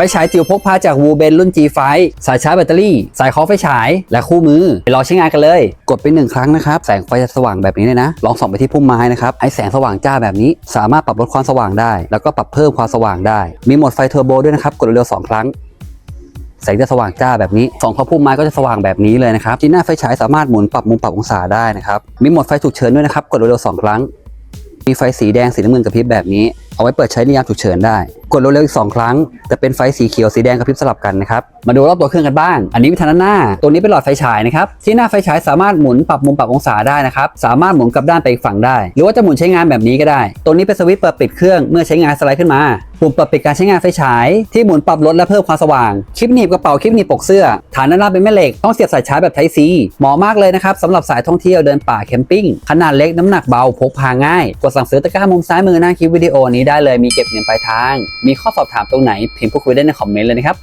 ไฟฉายจิ๋วพกพาจากวูเบนรุ่น G5 สายชาร์จแบตเตอรี่ สายคอไฟฉาย และคู่มือ ไปลองใช้งานกันเลย กดไปหนึ่งครั้งนะครับ แสงไฟจะสว่างแบบนี้เลยนะ ลองส่องไปที่พุ่มไม้นะครับให้แสงสว่างจ้าแบบนี้ สามารถปรับลดความสว่างได้ แล้วก็ปรับเพิ่มความสว่างได้ มีโหมดไฟเทอร์โบด้วยนะครับ กดเร็วๆสองครั้งแสงจะสว่างจ้าแบบนี้สองข้อพุ่มไม้ก็จะสว่างแบบนี้เลยนะครับที่หน้าไฟฉายสามารถหมุนปรับมุมปรับองศาได้นะครับมีโหมดไฟฉุกเฉินด้วยนะครับกดเร็วๆสองครั้ง มีไฟสีแดงสีน้ำเงินกระพริบแบบนี้เอาไว้เปิดใช้ในยามฉุกเฉินได้กดเร็วๆอีก2ครั้งจะเป็นไฟสีเขียวสีแดงกระพริบสลับกันนะครับ มาดูรอบตัวเครื่องกันบ้าง อันนี้เป็นทางด้านหน้า ตัวนี้เป็นหลอดไฟฉายนะครับ ที่หน้าไฟฉายสามารถหมุนปรับมุมปรับองศาได้นะครับ สามารถหมุนกลับด้านไปอีกฝั่งได้ หรือว่าจะหมุนใช้งานแบบนี้ก็ได้ ตัวนี้เป็นสวิตช์เปิดปิดเครื่องเมื่อใช้งานสไลด์ขึ้นมาปุ่มเปิดปิดการใช้งานไฟฉายที่หมุนปรับลดและเพิ่มความสว่าง คลิปหนีบกระเป๋าคลิปหนีบปกเสื้อ ฐานด้านล่างเป็นแม่เหล็ก ต้องเสียบสายชาร์จแบบ Type C เหมาะมากเลยนะครับสำหรับสายท่องเที่ยวเดินป่าแคมปิ้ง ขนาดเล็กน้ำหนักเบาพกพาง่าย กดสั่งซื้อตะกร้ามุมซ้ายมือหน้าคลิปวิดีโอนี้ได้เลยมีเก็บเงินปลายทางมีข้อสอบถามตรงไหนพิมพ์พูดคุยได้ในคอมเมนต์เลยนะครับ